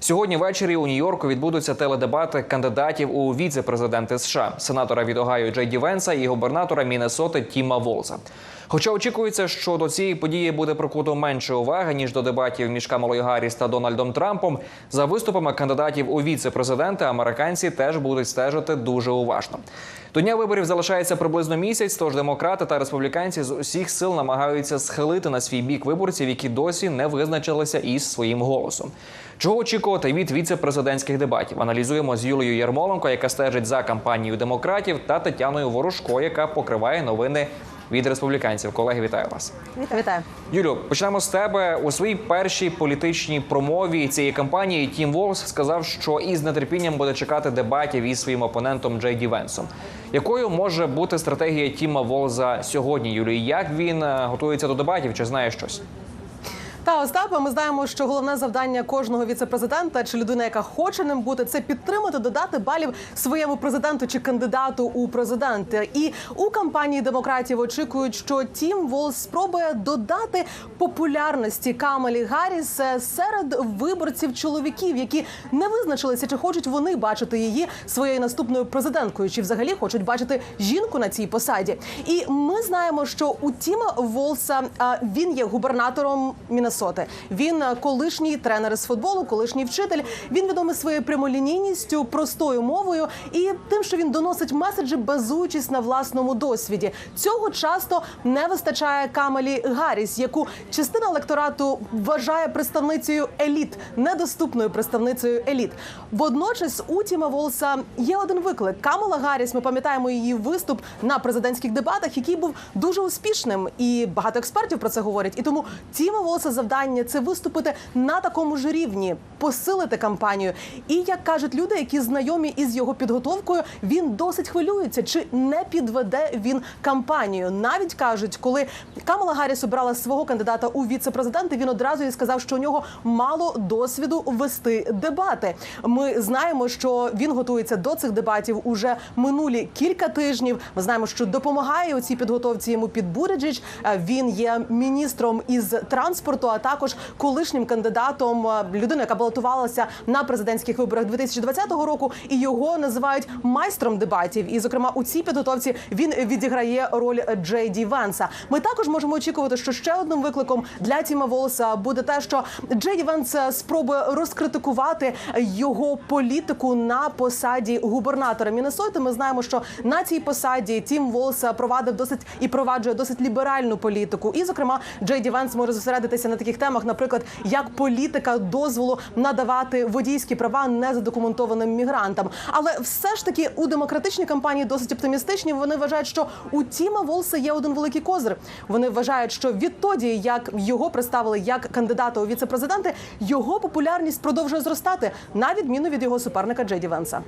Сьогодні ввечері у Нью-Йорку відбудуться теледебати кандидатів у віце-президенти США, сенатора від Огайо Джей Ді Венса і губернатора Міннесоти Тіма Волза. Хоча очікується, що до цієї події буде прикуто менше уваги ніж до дебатів між Камалою Гарріс та Дональдом Трампом. За виступами кандидатів у віце-президенти американці теж будуть стежити дуже уважно. До дня виборів залишається приблизно місяць. Тож демократи та республіканці з усіх сил намагаються схилити на свій бік виборців, які досі не визначилися із своїм голосом. Чого очікувати від віце-президентських дебатів? Аналізуємо з Юлією Ярмоленко, яка стежить за кампанією демократів, та Тетяною Ворожко, яка покриває новини від республіканців. Колеги, вітаю вас. Вітаю. Юлю, почнемо з тебе у своїй першій політичній промові цієї кампанії. Тім Волс сказав, що із нетерпінням буде чекати дебатів із своїм опонентом Джей Ді Венсом. Якою може бути стратегія Тіма Волза сьогодні, Юлію? Як він е, готується до дебатів? Чи знає щось? Та Остапа, ми знаємо, що головне завдання кожного віцепрезидента чи людини, яка хоче ним бути, це підтримати, додати балів своєму президенту чи кандидату у президенти. І у кампанії демократів очікують, що Тім Волс спробує додати популярності Камалі Гарріс серед виборців чоловіків, які не визначилися, чи хочуть вони бачити її своєю наступною президенткою, чи взагалі хочуть бачити жінку на цій посаді. І ми знаємо, що у Тіма Волса він є губернатором Міннесоти. Він колишній тренер з футболу, колишній вчитель. Він відомий своєю прямолінійністю, простою мовою і тим, що він доносить меседжі, базуючись на власному досвіді. Цього часто не вистачає Камалі Гарріс, яку частина електорату вважає представницею еліт, недоступною представницею еліт. Водночас у Тіма Волса є один виклик. Камала Гарріс, ми пам'ятаємо її виступ на президентських дебатах, який був дуже успішним, і багато експертів про це говорять. І тому Тіма Волса завдання це виступити на такому ж рівні, посилити кампанію. І як кажуть люди, які знайомі із його підготовкою, він досить хвилюється, чи не підведе він кампанію. Навіть кажуть, коли Камала Гарріс обрала свого кандидата у віце-президенти, він одразу і сказав, що у нього мало досвіду вести дебати. Ми знаємо, що він готується до цих дебатів уже минулі кілька тижнів. Ми знаємо, що допомагає у цій підготовці йому під Буреджич. Він є міністром із транспорту, також колишнім кандидатом е, людиною, яка балотувалася на президентських виборах 2020 року. І його називають майстром дебатів. І, зокрема, у цій підготовці він відіграє роль Джей Ді Венса. Ми також можемо очікувати, що ще одним викликом для Тіма Волса буде те, що Джей Ді Венс спробує розкритикувати його політику на посаді губернатора Міннесоти. Ми знаємо, що на цій посаді Тім Волс провадив досить і проваджує досить ліберальну політику. І, зокрема, Джей Ді Венс може зосередитися на таких темах, наприклад, як політика дозволу надавати водійські права незадокументованим мігрантам. Але все ж таки у демократичній кампанії досить оптимістичні. Вони вважають, що у Тіма Волса є один великий козир. Вони вважають, що відтоді, як його представили як кандидата у віце-президенти, його популярність продовжує зростати на відміну від його суперника Джей Ді Венса.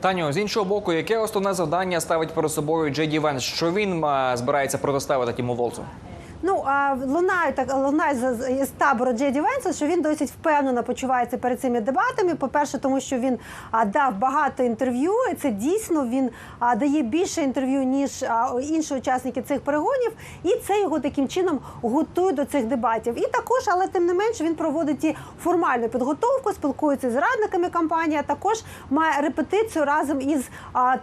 Таню, з іншого боку, яке основне завдання ставить перед собою Джей Ді Венс? Що він е, збирається протиставити Тіму Волзу? Ну а лунає так лунає з, табору Джеді Венса, що він досить впевнено почувається перед цими дебатами. По перше, тому що він дав багато інтерв'ю. і Це дійсно він дає більше інтерв'ю ніж інші учасники цих перегонів, і це його таким чином готує до цих дебатів. І також, але тим не менше, він проводить і формальну підготовку, спілкується з радниками кампанії. а Також має репетицію разом із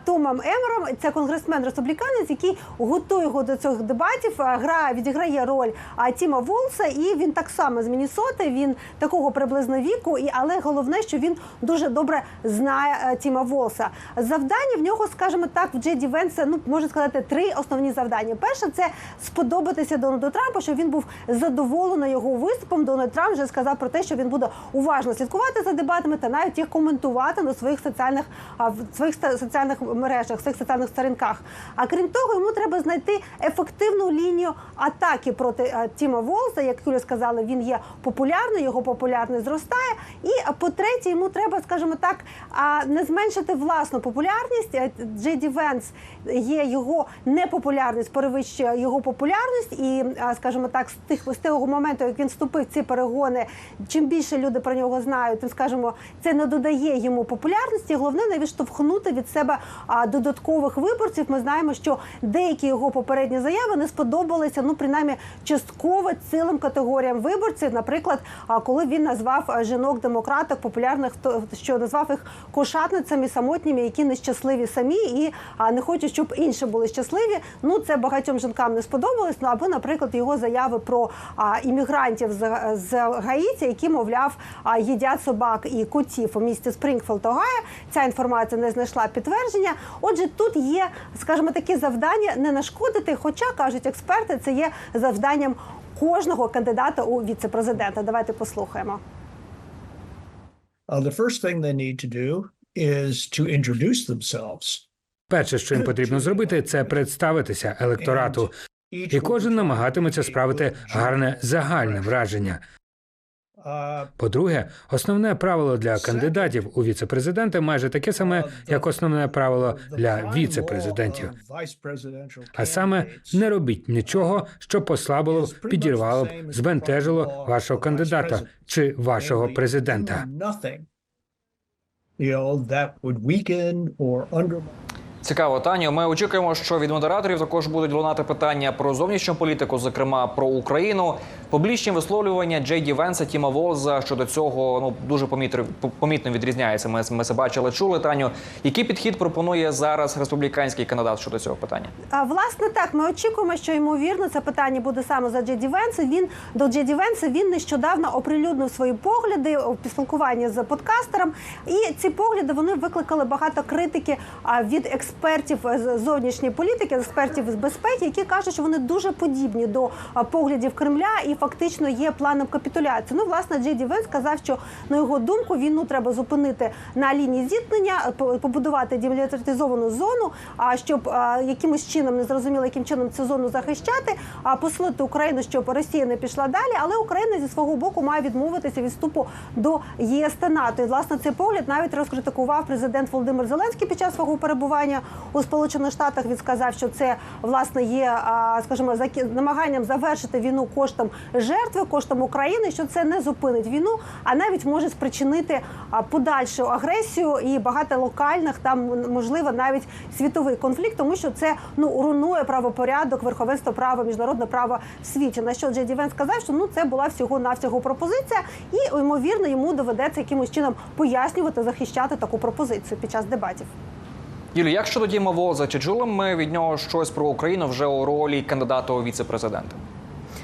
Томом Емером. Це конгресмен республіканець, який готує його до цих дебатів. Грає відіграє роль а, Тіма Волса, і він так само з Міннесоти, Він такого приблизно віку, і але головне, що він дуже добре знає Тіма Волса. Завдання в нього, скажімо так, в Джеді Венса, ну можна сказати, три основні завдання. Перше це сподобатися Дональду Трампу, щоб він був задоволений його виступом. Дональд Трамп вже сказав про те, що він буде уважно слідкувати за дебатами та навіть їх коментувати на своїх соціальних в своїх соціальних мережах, своїх соціальних сторінках. А крім того, йому треба знайти ефективну лінію атаки проти Тіма Волса. Як Юля сказала, він є популярний, його популярність зростає. І по-третє, йому треба, скажімо так, не зменшити власну популярність. Е, Джей Ді Венс є його непопулярність, перевищує його популярність, і, скажімо так, з тих з того моменту, як він вступив в ці перегони, чим більше люди про нього знають, тим скажімо, це не додає йому популярності. Головне не відштовхнути від себе додаткових виборців. Ми знаємо, що деякі його попередні заяви не сподобалися, ну принаймні частково цілим категоріям виборців. Наприклад, коли він назвав жінок демократок популярних, що назвав їх кошатницями, самотніми, які нещасливі самі і не хочуть, щоб інші були щасливі. Ну це багатьом жінкам не сподобалось. Ну або, наприклад, його заяви про іммігрантів з, з Гаїті, які мовляв їдять собак і котів у місті Спрінгфілд, Огайо. Ця інформація не знайшла підтвердження. Отже, тут є, скажімо, такі завдання не нашкодити. Хоча кажуть експерти, це є завданням кожного кандидата у віце-президента. Давайте послухаємо. Uh, the first thing they need to do is to introduce themselves. Перше, що їм потрібно зробити, це представитися електорату, і кожен намагатиметься справити гарне загальне враження. Uh, По-друге, основне правило для кандидатів у віце-президенти майже таке саме, як основне правило для віце-президентів. of А саме не робіть нічого, що послабило, підірвало б, збентежило вашого кандидата чи вашого президента. Цікаво, Таню. Ми очікуємо, що від модераторів також будуть лунати питання про зовнішню політику, зокрема про Україну. Публічні висловлювання Джей Ді Венса, Тіма Волза щодо цього ну дуже помітно, помітно відрізняється. Ми, ми це бачили, чули Таню. Який підхід пропонує зараз республіканський кандидат щодо цього питання? А, власне, так ми очікуємо, що ймовірно це питання буде саме за Джеді Венса. Він до Джеді Венса він нещодавно оприлюднив свої погляди у спілкуванні з подкастером. І ці погляди вони викликали багато критики а, від експертів з зовнішньої політики, експертів з безпеки, які кажуть, що вони дуже подібні до поглядів Кремля і фактично є планом капітуляції. Ну, власне, Джеді Венс сказав, що на його думку війну треба зупинити на лінії зіткнення, по- побудувати демілітаризовану зону. А щоб якимось чином не зрозуміло, яким чином цю зону захищати, а посилити Україну, щоб Росія не пішла далі. Але Україна зі свого боку має відмовитися від вступу до ЄС та НАТО. І власне цей погляд навіть розкритикував президент Володимир Зеленський під час свого перебування у Сполучених Штатах. Він сказав, що це власне є, скажімо, намаганням завершити війну коштом жертви, коштом України, що це не зупинить війну, а навіть може спричинити подальшу агресію і багато локальних там можливо навіть світовий конфлікт, тому що це ну руйнує правопорядок, верховенство права, міжнародне право в світі. На що Джеді Вен сказав, що ну це була всього навсього пропозиція, і ймовірно йому доведеться якимось чином пояснювати, захищати таку пропозицію під час дебатів. Юлі, як щодо Діма Волза, чи чули ми від нього щось про Україну вже у ролі кандидата у віце-президента?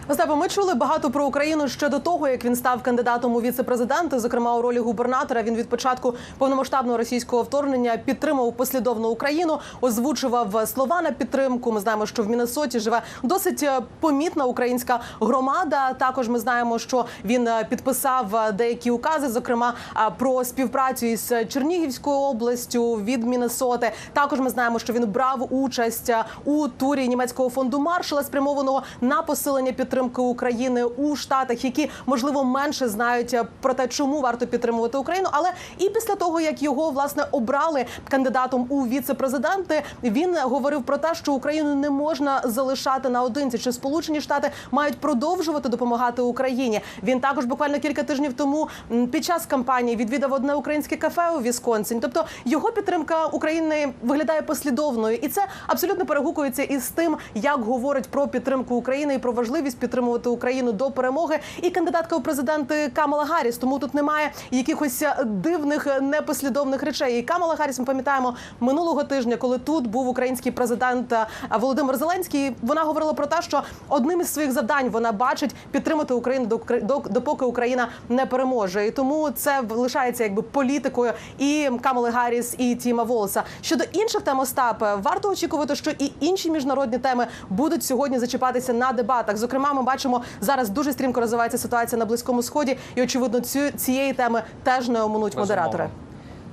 Остапе, ми чули багато про Україну ще до того, як він став кандидатом у віце-президенти. Зокрема, у ролі губернатора він від початку повномасштабного російського вторгнення підтримав послідовну Україну, озвучував слова на підтримку. Ми знаємо, що в Міннесоті живе досить е, помітна українська громада. Також ми знаємо, що він е, підписав е, деякі укази, зокрема про співпрацю із Чернігівською областю від Міннесоти. Також ми знаємо, що він брав участь у турі німецького фонду Маршала, спрямованого на посилення підтримки України у штатах, які можливо менше знають е, про те, чому варто підтримувати Україну. Але і після того, як його власне обрали кандидатом у віце-президенти, він говорив про те, що Україну не можна залишати наодинці. Чи Сполучені Штати мають продовжувати допомагати Україні? Він також буквально кілька тижнів тому під час кампанії відвідав одне українське кафе у Вісконсін. Тобто його підтримка України виглядає послідовною, і це абсолютно перегукується із тим, як говорить про підтримку України і про важливість підтримувати Україну до перемоги. І кандидатка у президенти Камала Гарріс. Тому тут немає якихось е, дивних е, непослідовних речей. І Камала Гарріс, ми пам'ятаємо минулого тижня, коли тут був український президент е, Володимир Зеленський. Вона говорила про те, що одним із своїх завдань вона бачить підтримати Україну до, до допоки Україна не переможе. І тому це лишається якби політикою і Камали Гарріс, і Тіма Волса. Щодо інших тем Остапа, варто очікувати, що і інші міжнародні теми будуть сьогодні зачіпатися на дебатах. Зокрема, ми бачимо зараз дуже стрімко розвивається ситуація на близькому сході, і очевидно, цю цієї теми теж не оминуть модератори.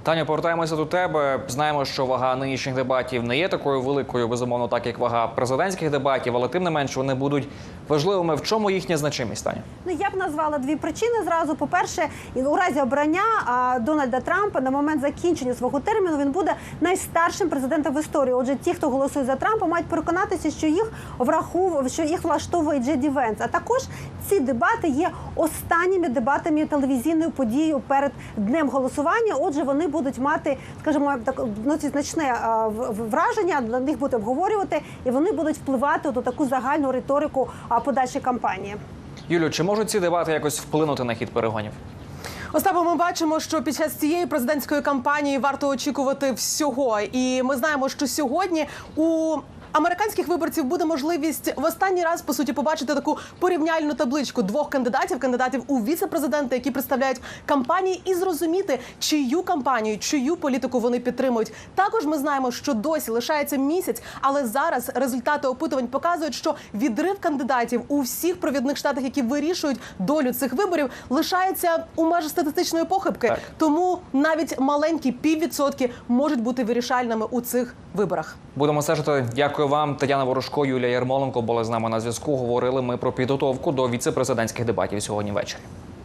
Таня, повертаємося до тебе. Знаємо, що вага нинішніх дебатів не є такою великою, безумовно, так як вага президентських дебатів, але тим не менш вони будуть важливими. В чому їхня значимість, Таня? Ну я б назвала дві причини зразу. По перше, у разі обрання Дональда Трампа на момент закінчення свого терміну він буде найстаршим президентом в історії. Отже, ті, хто голосує за Трампа, мають переконатися, що їх враховує, що їх влаштовує Джеді Венс. А також ці дебати є останніми дебатами телевізійною подією перед днем голосування. Отже, вони будуть мати, скажімо, так досить значне в- в- враження. На них буде обговорювати, і вони будуть впливати до таку загальну риторику а, подальшій кампанії. Юлю, чи можуть ці дебати якось вплинути на хід перегонів? Остапо, ми бачимо, що під час цієї президентської кампанії варто очікувати всього. І ми знаємо, що сьогодні у американських виборців буде можливість в останній раз по суті побачити таку порівняльну табличку двох кандидатів, кандидатів у віце-президенти, які представляють кампанії, і зрозуміти, чию кампанію, чию політику вони підтримують. Також ми знаємо, що досі лишається місяць, але зараз результати опитувань показують, що відрив кандидатів у всіх провідних штатах, які вирішують долю цих виборів, лишається у межах статистичної похибки. Так. Тому навіть маленькі піввідсотки можуть бути вирішальними у цих виборах. Будемо стежити. Дякую вам, Тетяна Ворожко, Юлія Ярмоленко були з нами на зв'язку. Говорили ми про підготовку до віце-президентських дебатів сьогодні ввечері.